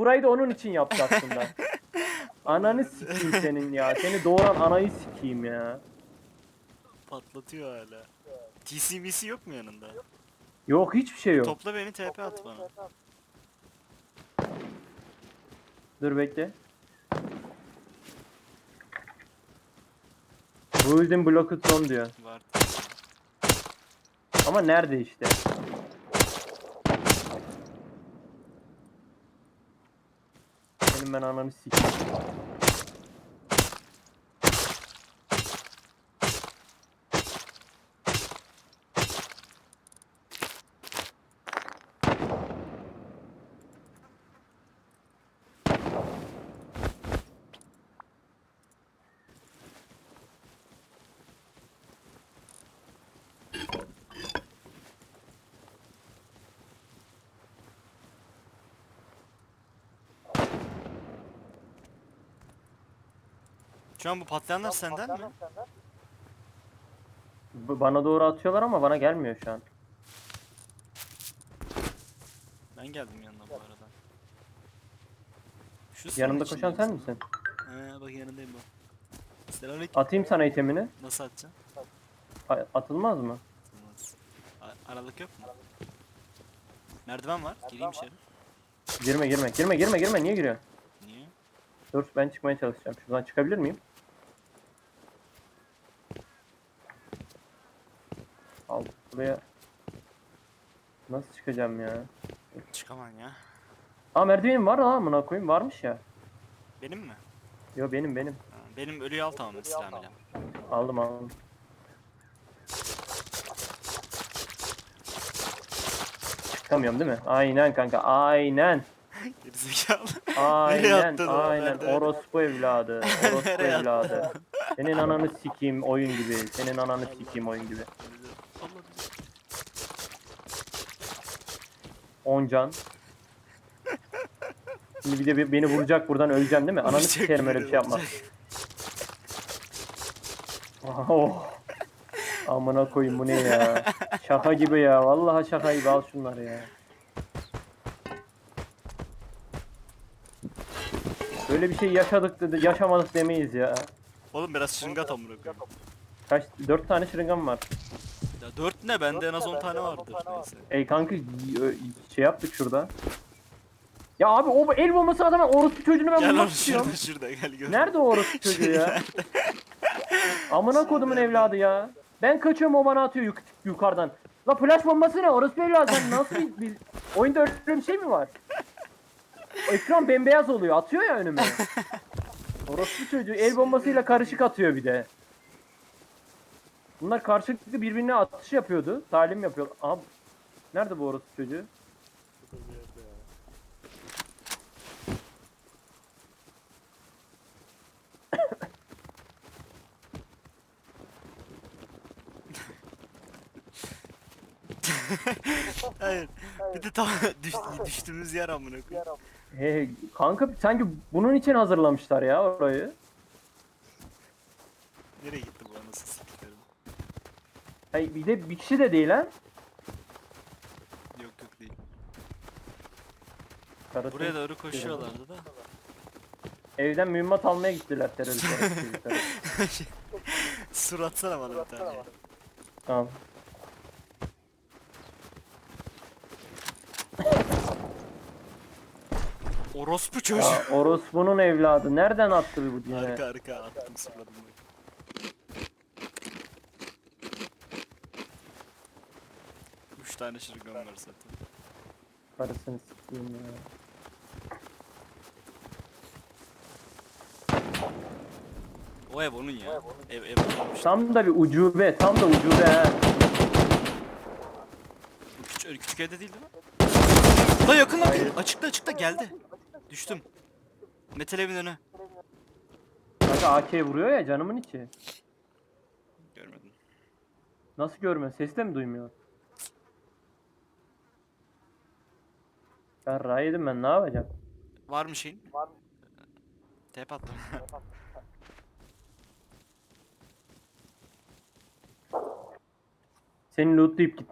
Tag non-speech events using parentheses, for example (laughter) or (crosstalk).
burayı da onun için yaptı aslında. (laughs) Ananı sikeyim senin ya. Seni doğuran anayı sikeyim ya. Patlatıyor hala. TCMC yok mu yanında? Yok hiçbir şey yok. Topla beni TP at bana. Dur bekle. Building blocked zone diyor. Var. Ama nerede işte? Senin ben ananı sikeyim. Şu an bu patlayanlar senden mi? B- Bana doğru atıyorlar ama bana gelmiyor şu an. Ben geldim yanına bu arada. Şu Yanımda sıranın koşan sen misin? He bak yanındayım bak. Selamünaleyküm. Atayım sana itemini. Nasıl atacaksın? A- Atılmaz mı? Olmaz. A- Aralık yok mu? Merdiven var. Gireyim içeri. Girme girme girme girme girme niye giriyorsun? Niye? Dur ben çıkmaya çalışacağım. Şuradan çıkabilir miyim? Al buraya. Nasıl çıkacağım ya? Çıkamam ya. Aa merdivenim var ha amına koyayım varmış ya. Benim mi? Yo benim benim. Ha, benim ölüyü al tamam silahımla. Aldım aldım. Çıkamıyorum değil mi? Aynen kanka aynen. (laughs) Gerizekalı. Aynen attın aynen. Nerede? Orospu evladı. (laughs) Orospu Nereye attın? evladı. Senin ananı sikeyim oyun gibi. Senin ananı sikeyim oyun gibi. 10 can. Şimdi bir de bir- beni vuracak buradan öleceğim değil mi? Ananı Vuracak sikerim öyle bir beni, şey yapma. vuracak. Oh. Amına koyayım bu ne ya? Şaka gibi ya. Vallahi şaka gibi al şunları ya. Böyle bir şey yaşadık dedi, yaşamadık demeyiz ya. Oğlum biraz şırıngat amına koyayım. Kaç dört tane şırıngam var. 4 ne? Bende en az 10 tane vardır neyse. Ey kanka y- ö- şey yaptık şurada. Ya abi o el bombası adamın orospu çocuğunu ben Gel lan istiyorum. şurada şurada gel gör. Nerede o orospu çocuğu ya? Amına kodumun evladı ya. Ben kaçıyorum o bana atıyor yuk- yukarıdan. La flash bombası ne? Orospu evladı sen nasıl bir, bir... Oyunda öyle bir şey mi var? Ekran bembeyaz oluyor. Atıyor ya önüme. (laughs) Orospu çocuğu el bombasıyla karışık atıyor bir de. Bunlar karşılıklı birbirine atış yapıyordu. Talim yapıyor. Abi nerede bu orospu çocuğu? (laughs) Hayır. Bir de tam (laughs) düş, düştüğümüz yer amına koyayım. He, kanka sanki bunun için hazırlamışlar ya orayı. Nereye gitti? Ay bir de bir kişi de değil ha. Yok yok değil. Karısı Buraya doğru koşuyorlardı da. Evden mühimmat almaya gittiler teröristler. (laughs) Sur atsana bana bir tane. tamam. Orospu çocuğu. Ya orospunun evladı. Nereden attı bu dine? Arka arka attım surladım Üç tane şırgam var zaten. Karısını sikeyim ya. O ev onun ya. Ev ev olmuş. Tam da bir ucube. Tam da ucube ha. Bu küçük, küçük evde değil değil mi? Da yakın lan. Açıkta açıkta geldi. Düştüm. Metal evin önü. Kanka AK vuruyor ya canımın içi. Görmedim. Nasıl görmüyor? Sesi de mi duymuyor? Ray yedim ben ne yapacağım? Var mı şeyin? Var Tep attım. (laughs) Seni lootlayıp git.